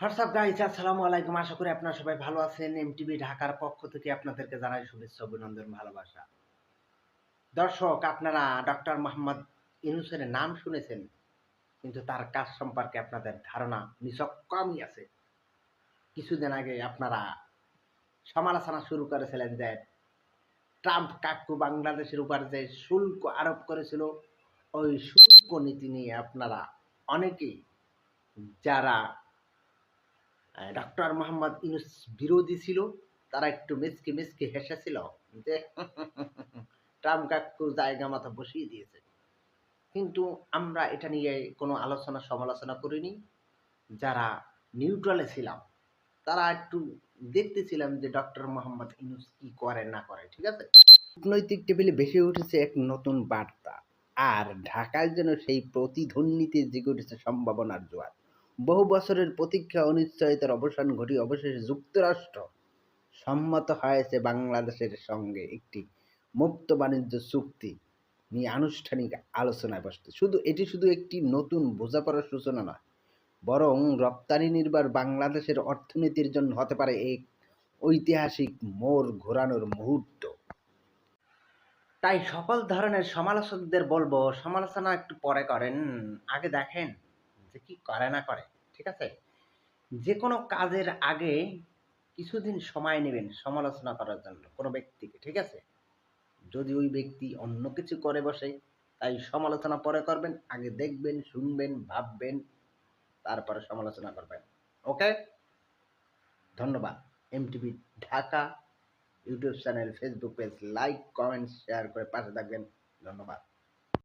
WhatsApp guys আসসালামু আলাইকুম আশা করি আপনারা সবাই ভালো আছেন। এমটিভি ঢাকার পক্ষ থেকে আপনাদেরকে জানাই শুভেচ্ছা, অভিনন্দন, ভালোবাসা। দর্শক, আপনারা ডক্টর মোহাম্মদ ইউনুসের নাম শুনেছেন, কিন্তু তার কাজ সম্পর্কে আপনাদের ধারণা নিছক কমই আছে। কিছুদিন আগে আপনারা সমালোচনা শুরু করেছিলেন যে ট্রাম্প কাকু বাংলাদেশের উপর যে শুল্ক আরোপ করেছিল, ওই শুল্ক নীতি নিয়ে আপনারা অনেকেই যারা ডক্টর মোহাম্মদ ইউনুস বিরোধী ছিল, তারা একটু মিসকে মিসকে হেসেছিল। যে ট্রাম্প কাকু জায়গা মতো বসিয়ে দিয়েছে। কিন্তু আমরা এটা নিয়ে কোনো আলোচনা সমালোচনা করিনি। যারা নিউট্রালে ছিলাম, তারা একটু দেখতেছিলাম যে ডক্টর মোহাম্মদ ইউনুস কি করে, না করে, ঠিক আছে? কূটনৈতিক টেবিলে ভেসে উঠেছে এক নতুন বার্তা। আর ঢাকায় যেন সেই প্রতিধ্বনিতে জেগে উঠেছে সম্ভাবনার জোয়ার। বহু বছরের প্রতীক্ষা অনিশ্চয়তার অবসান ঘটিয়ে অবশেষে যুক্তরাষ্ট্র সম্মত হয়েছে বাংলাদেশের সঙ্গে একটি মুক্ত বাণিজ্য চুক্তি নিয়ে আনুষ্ঠানিক আলোচনায় বসতে। শুধু এটি শুধু একটি নতুন বোঝাপড়ার সূচনা নয়, বরং রপ্তানি নির্ভর বাংলাদেশের অর্থনীতির জন্য হতে পারে এক ঐতিহাসিক মোড় ঘোরানোর মুহূর্ত। তাই সকল ধরনের সমালোচকদের বলব, সমালোচনা একটু পরে করেন। আগে দেখেন। যে কি করে না করে, ঠিক আছে? যে কোনো কাজের আগে কিছুদিন সময় নেবেন সমালোচনা করার জন্য কোনো ব্যক্তিকে, ঠিক আছে? যদি ওই ব্যক্তি অন্য কিছু করে বসে, তাই সমালোচনা পরে করবেন, আগে দেখবেন, শুনবেন, ভাববেন, তারপরে সমালোচনা করবেন ওকে ধন্যবাদ। MTV Dhaka YouTube channel Facebook page like comment share করে পাশে থাকবেন। ধন্যবাদ।